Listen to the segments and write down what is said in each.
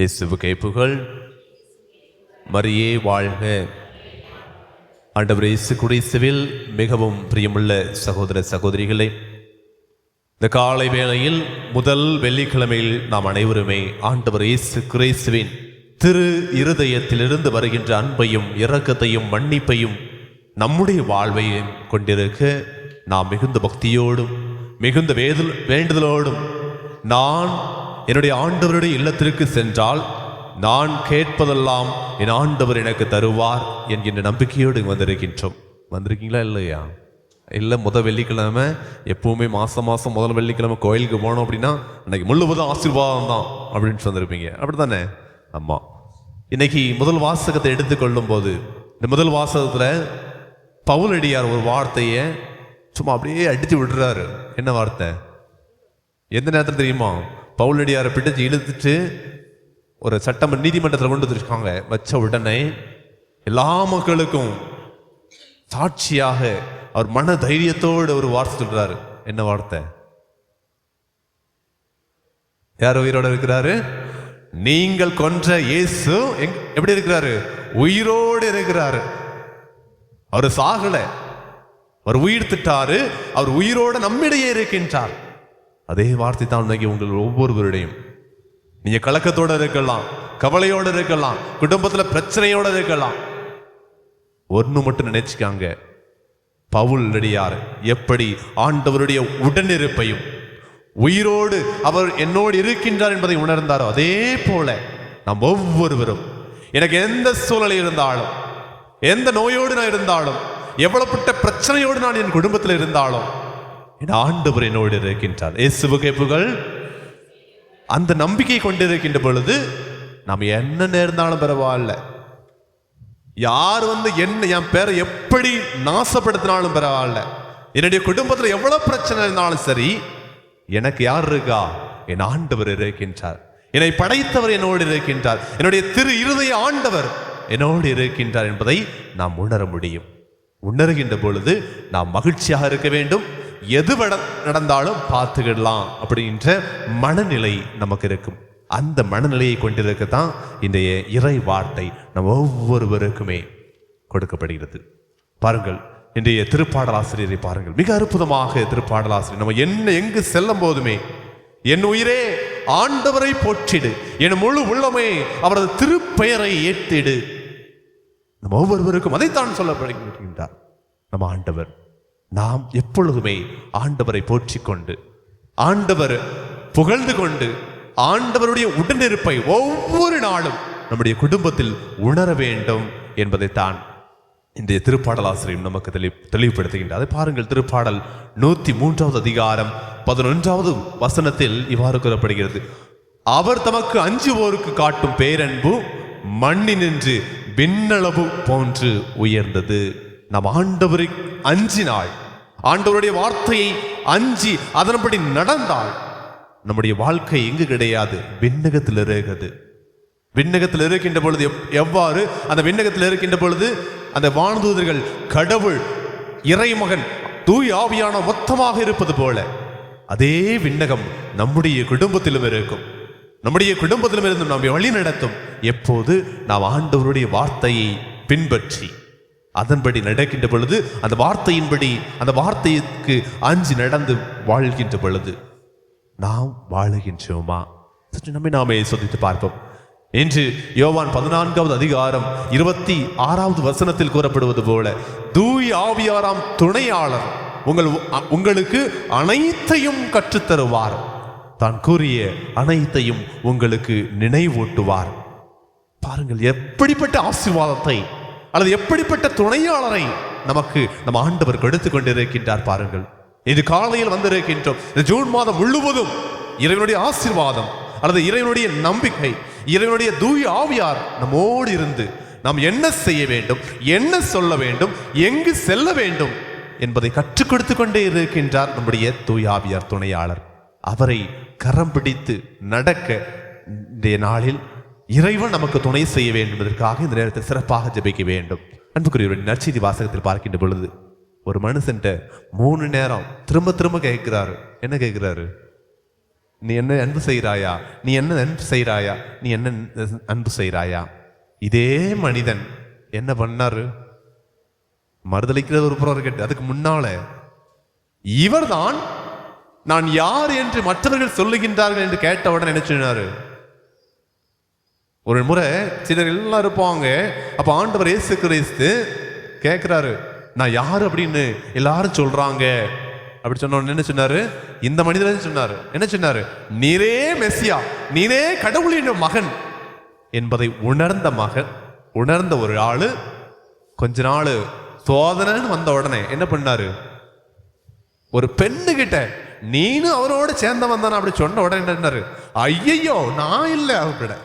இயேசுவுக்கே புகழ். மரியே வாழ்க. ஆண்டவர் இயேசு குடிசுவில் மிகவும் பிரியமுள்ள சகோதர சகோதரிகளே இந்த காலை வேளையில் முதல் வெள்ளிக்கிழமையில் நாம் அனைவருமே ஆண்டவர் இயேசு குறைசுவின் திரு இருதயத்திலிருந்து வருகின்ற அன்பையும் இரக்கத்தையும் மன்னிப்பையும் நம்முடைய வாழ்வையும் கொண்டிருக்க நாம் மிகுந்த பக்தியோடும் மிகுந்த வேதல் வேண்டுதலோடும் நான் என்னுடைய ஆண்டவருடைய இல்லத்திற்கு சென்றால் நான் கேட்பதெல்லாம் என் ஆண்டவர் எனக்கு தருவார் என்கின்ற நம்பிக்கையோடு வந்திருக்கின்றோம். வந்திருக்கீங்களா இல்லையா? இல்லை முத வெள்ளிக்கிழமை எப்பவுமே மாதம் மாதம் முதல் வெள்ளிக்கிழமை கோயிலுக்கு போனோம் அப்படின்னா இன்னைக்கு முழுவதும் ஆசீர்வாதம் தான் அப்படின்னு வந்துருப்பீங்க அப்படி தானே ஆமாம் இன்னைக்கு முதல் வாசகத்தை எடுத்துக்கொள்ளும் போது இந்த முதல் வாசகத்தில் பவுலடியார் ஒரு வார்த்தையை சும்மா அப்படியே அடித்து விடுறாரு. என்ன வார்த்தை? எந்த நேரத்தில் தெரியுமா? பவுலடியாரை பிடிச்சு இழுத்துட்டு ஒரு சட்டம் நீதிமன்றத்தில் கொண்டு வந்துருக்காங்க. வச்ச உடனே எல்லா மக்களுக்கும் சாட்சியாக அவர் மன தைரியத்தோடு ஒரு வார்த்தை சொல்றாரு. என்ன வார்த்தை? யார் உயிரோட இருக்கிறாரு? நீங்கள் கொன்ற இயேசு எப்படி இருக்கிறாரு? உயிரோடு இருக்கிறாரு. அவர் சாகல. அவர் உயிர் திட்டாரு அவர் உயிரோட நம்மிடையே இருக்கின்றார். அதே வார்த்தை தான் இன்னைக்கு உங்கள் ஒவ்வொருவருடையும். நீங்க கலக்கத்தோடு இருக்கலாம் கவலையோடு இருக்கலாம் குடும்பத்தில் பிரச்சனையோடு இருக்கலாம். ஒன்று மட்டும் நினைச்சுக்காங்க பவுல் அடியார் எப்படி ஆண்டவருடைய உடனிருப்பையும் உயிரோடு அவர் என்னோடு இருக்கின்றார் என்பதை உணர்ந்தாரோ அதே போல நாம் ஒவ்வொருவரும் எனக்கு எந்த சூழலில் இருந்தாலும் எந்த நோயோடு நான் இருந்தாலும் எவ்வளவுப்பட்ட பிரச்சனையோடு நான் என் குடும்பத்தில் இருந்தாலும் என் ஆண்டவர் என்னோடு இருக்கின்றார். இயேசுவுக்கு புகழ் அந்த நம்பிக்கை கொண்டிருக்கின்ற பொழுது நாம் என்ன நேர்ந்தாலும் பரவாயில்ல. யார் வந்து என்ன என் பேரை எப்படி நாசப்படுத்தினாலும் பரவாயில்ல. என்னுடைய குடும்பத்தில் எவ்வளவு பிரச்சனை இருந்தாலும் சரி எனக்கு யார் இருக்கா? என் ஆண்டவர் இருக்கின்றார். என்னை படைத்தவர் என்னோடு இருக்கின்றார். என்னுடைய திரு இருதய ஆண்டவர் என்னோடு இருக்கின்றார் என்பதை நாம் உணர முடியும். உணர்கின்ற பொழுது நாம் மகிழ்ச்சியாக இருக்க வேண்டும். எது நடந்தாலும் பார்த்துக்கிடலாம் அப்படின்ற மனநிலை நமக்கு இருக்கும். அந்த மனநிலையை கொண்டிருக்கத்தான் இன்றைய இறை வார்த்தை நம்ம ஒவ்வொருவருக்குமே கொடுக்கப்படுகிறது. பாருங்கள் இன்றைய திருப்பாடலாசிரியரை பாருங்கள். மிக அற்புதமாக திருப்பாடலாசிரியர். நம்ம என்ன எங்கு செல்லும் போதுமே என் உயிரே ஆண்டவரை போற்றிடு என் முழு உள்ளமே அவரது திருப்பெயரை ஏற்றிடு. நம்ம ஒவ்வொருவருக்கும் அதைத்தான் சொல்லப்படுகின்றார். நம்ம ஆண்டவர். நாம் எப்பொழுதுமே ஆண்டவரை போற்றிக்கொண்டு ஆண்டவர் புகழ்ந்து கொண்டு ஆண்டவருடைய உடனிருப்பை ஒவ்வொரு நாளும் நம்முடைய குடும்பத்தில் உணர வேண்டும் என்பதைத்தான் இன்றைய திருப்பாடலாசிரியம் நமக்கு தெளி தெளிவுபடுத்துகின்றார். அதை பாருங்கள் திருப்பாடல் நூற்றி மூன்றாவது அதிகாரம் பதினொன்றாவது வசனத்தில் இவ்வாறு கூறப்படுகிறது. அவர் தமக்கு அஞ்சுவோருக்கு காட்டும் பேரன்பு மண்ணினின்று விண்ணளவு போன்று உயர்ந்தது. நாம் ஆண்டவரை அஞ்சினாள் ஆண்டவருடைய வார்த்தையை அஞ்சி அதன்படி நடந்தாள் நம்முடைய வாழ்க்கை எங்கு கிடையாது? விண்ணகத்தில் இருக்குது விண்ணகத்தில் இருக்கின்ற பொழுது எவ்வாறு? அந்த விண்ணகத்தில் இருக்கின்ற பொழுது அந்த வானதூதர்கள் கடவுள் இறைமகன் தூய் ஆவியான மொத்தமாக இருப்பது போல அதே விண்ணகம் நம்முடைய குடும்பத்திலும் இருக்கும். நம்முடைய குடும்பத்திலும் இருந்து நம்மை வழி நடத்தும் எப்போது? நாம் ஆண்டவருடைய வார்த்தையை பின்பற்றி. அதன்படி நடக்கின்ற பொழுது அந்த வார்த்தையின்படி அந்த வார்த்தைக்கு அஞ்சு நடந்து வாழ்கின்ற பொழுது நாம் வாழுகின்றோமா? சற்று நம்மை நாமே சோதித்து பார்ப்போம். இன்று யோவான் பதினான்காவது அதிகாரம் இருபத்தி ஆறாவது வசனத்தில் கூறப்படுவது போல தூய் ஆவியாராம் துணையாளர் உங்கள் உங்களுக்கு அனைத்தையும் கற்றுத்தருவார். தான் கூறிய அனைத்தையும் உங்களுக்கு நினைவூட்டுவார். பாருங்கள் எப்படிப்பட்ட ஆசீர்வாதத்தை அல்லது எப்படிப்பட்ட துணையாளரை நமக்கு நம் ஆண்டவர் கொடுத்து கொண்டிருக்கின்றார் பாருங்கள். இது காலையில் வந்திருக்கின்றோம். இந்த ஜூன் மாதம் முழுவதும் இறைவனுடைய ஆசீர்வாதம் அல்லது இறைவனுடைய நம்பிக்கை இறைவனுடைய தூய ஆவியார் நம்மோடு இருந்து நாம் என்ன செய்ய வேண்டும் என்ன சொல்ல வேண்டும் எங்கு செல்ல வேண்டும் என்பதை கற்றுக் கொடுத்து கொண்டே இருக்கின்றார் நம்முடைய தூய் ஆவியார் துணையாளர். அவரை கரம் பிடித்து நடக்க இன்றைய நாளில் இறைவன் நமக்கு துணை செய்ய வேண்டும் என்பதற்காக இந்த நேரத்தில் சிறப்பாக ஜபிக்க வேண்டும். அன்புக்குரியவரின் நற்செய்தி வாசகத்தில் பார்க்கின்ற பொழுது ஒரு மனுஷன்ட்ட மூணு நேரம் திரும்ப திரும்ப கேட்கிறாரு. என்ன கேட்கிறாரு? நீ என்ன அன்பு செய்கிறாயா? நீ என்ன அன்பு செய்கிறாயா? நீ என்ன அன்பு செய்கிறாயா? இதே மனிதன் என்ன பண்ணாரு? மறுதளிக்கிறது ஒரு புறம் கேட்டு அதுக்கு முன்னால இவர்தான் நான் யார் என்று மற்றவர்கள் சொல்லுகின்றார்கள் என்று கேட்டவுடன் என்ன சொன்னாரு? ஒரு முறை சிலர் எல்லாம் இருப்பாங்க. அப்ப ஆண்டவர் இயேசு கிறிஸ்து கேட்கிறாரு நான் யார்? அப்படின்னு எல்லாரும் சொல்றாங்க. அப்படி சொன்ன உடனே என்ன சொன்னாரு? இந்த மனிதர் சொன்னாரு? என்ன சொன்னாரு? நீரே மெஸ்ஸியா நீரே கடவுளின் மகன். என்பதை உணர்ந்த மகன் உணர்ந்த ஒரு ஆளு கொஞ்ச நாள் சோதனைன்னு வந்த உடனே என்ன பண்ணாரு? ஒரு பெண்ணு கிட்ட நீனும் அவரோட சேர்ந்தவன் தானே அப்படி சொன்ன உடனே என்ன ஐயையோ நான் இல்லை அவர்கிட்ட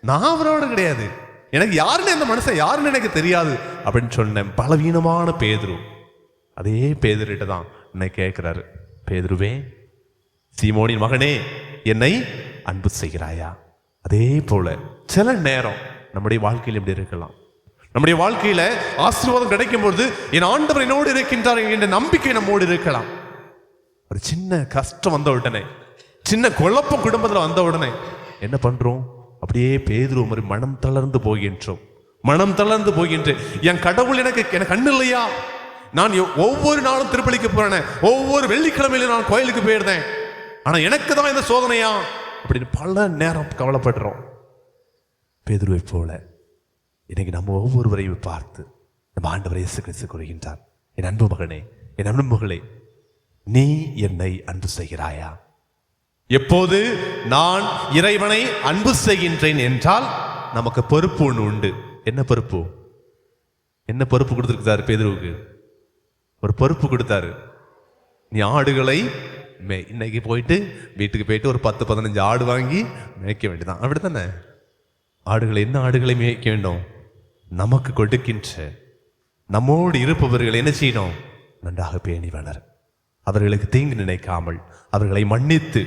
நான் அவரோட கிடையாது. எனக்கு யாருன்னு அந்த மனுஷன் யாருன்னு எனக்கு தெரியாது அப்படின்னு சொன்னேன். பலவீனமான பேதுரு. அதே பேதுருகிட்ட தான் என்னை கேட்குறாரு. பேதுருவே சீமோனின் மகனே என்னை அன்பு செய்கிறாயா? அதே போல சில நேரம் நம்முடைய வாழ்க்கையில் இப்படி இருக்கலாம். நம்முடைய வாழ்க்கையில ஆசீர்வாதம் கிடைக்கும் பொழுது என் ஆண்டவர் என்னோடு இருக்கின்றார் என்கின்ற நம்பிக்கை நம்மோடு இருக்கலாம். ஒரு சின்ன கஷ்டம் வந்த உடனே சின்ன குழப்பம் குடும்பத்தில் வந்த உடனே என்ன பண்றோம்? அப்படியே பேதுரு மாதிரி மனம் தளர்ந்து போகின்றோம். மனம் தளர்ந்து போகின்றேன். என் கடவுள் எனக்கு எனக்கு கண்ணு இல்லையா? நான் ஒவ்வொரு நாளும் திருப்பலிக்கு போறேன். ஒவ்வொரு வெள்ளிக்கிழமையிலும் நான் கோயிலுக்கு போயிருந்தேன். ஆனா எனக்கு தான் இந்த சோதனையா? அப்படின்னு பல நேரம் கவலைப்படுறோம். பேதுருவை போல இன்னைக்கு நம்ம ஒவ்வொருவரையும் பார்த்து நம்ம ஆண்டவரை இயேசு கிறிஸ்து கூறுகின்றார். என் அன்பு மகனே என் அன்பு மகளே நீ என்னை அன்பு செய்கிறாயா? எப்போது நான் இறைவனை அன்பு செய்கின்றேன் என்றால் நமக்கு பொறுப்பு ஒன்று உண்டு. என்ன பொறுப்பு? என்ன பொறுப்பு கொடுத்துருக்காரு பேதுருவுக்கு? ஒரு பொறுப்பு கொடுத்தாரு. நீ ஆடுகளை மே இன்னைக்கு போயிட்டு வீட்டுக்கு போயிட்டு ஒரு பத்து பதினஞ்சு ஆடு வாங்கி மேய்க்க வேண்டியதான் அப்படித்தானே? ஆடுகளை என்ன ஆடுகளை மேய்க்க வேண்டும்? நமக்கு கொடுக்கின்ற நம்மோடு இருப்பவர்கள் என்ன செய்யணும்? நன்றாக பேணி வளர் அவர்களுக்கு தீங்கு நினைக்காமல் அவர்களை மன்னித்து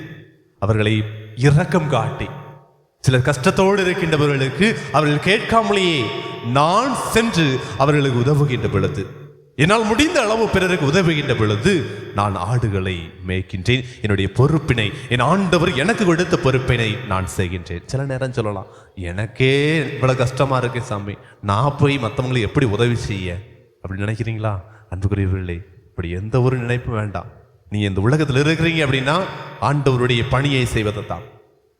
அவர்களை இரக்கம் காட்டி சிலர் கஷ்டத்தோடு இருக்கின்றவர்களுக்கு அவர்கள் கேட்காமலேயே நான் சென்று அவர்களுக்கு உதவுகின்ற பொழுது என்னால் முடிந்த அளவு பிறருக்கு உதவுகின்ற பொழுது நான் ஆடுகளை மேய்க்கின்றேன். என்னுடைய பொறுப்பினை என் ஆண்டவர் எனக்கு கொடுத்த பொறுப்பினை நான் செய்கின்றேன். சில நேரம் சொல்லலாம் எனக்கே இவ்வளோ கஷ்டமாக இருக்கு சாமி. நான் போய் மற்றவங்களை எப்படி உதவி செய்ய? அப்படின்னு நினைக்கிறீங்களா? அன்புக்குரியவர்களே இப்படி எந்த ஒரு நினைப்பும் வேண்டாம். நீ இந்த உலகத்தில் இருக்கிறீங்க அப்படின்னா ஆண்டவருடைய பணியை செய்வதை தான்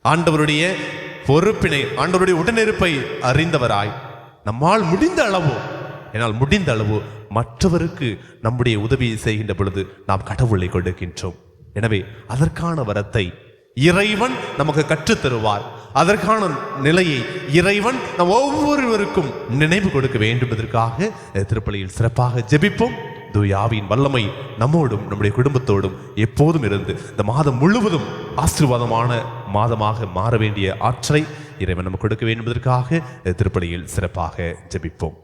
ஆண்டவருடைய பொறுப்பினை ஆண்டவருடைய உடனிருப்பை அறிந்தவராய். நம்மால் முடிந்த அளவு என்னால் முடிந்த அளவு மற்றவருக்கு நம்முடைய உதவியை செய்கின்ற பொழுது நாம் கடவுளை கொடுக்கின்றோம். எனவே அதற்கான வரத்தை இறைவன் நமக்கு கற்றுத் தருவார் அதற்கான நிலையை இறைவன் நம் ஒவ்வொருவருக்கும் நினைவு கொடுக்க வேண்டும் என்பதற்காக திருப்பலியில் சிறப்பாக ஜெபிப்போம். துயாவின் வல்லமை நம்மோடும் நம்முடைய குடும்பத்தோடும் எப்போதும் இருந்து இந்த மாதம் முழுவதும் ஆசீர்வாதமான மாதமாக மாற வேண்டிய ஆற்றலை இறைவன் நமக்கு கொடுக்க வேண்டும் என்பதற்காக திருப்பலியில் சிறப்பாக ஜபிப்போம்.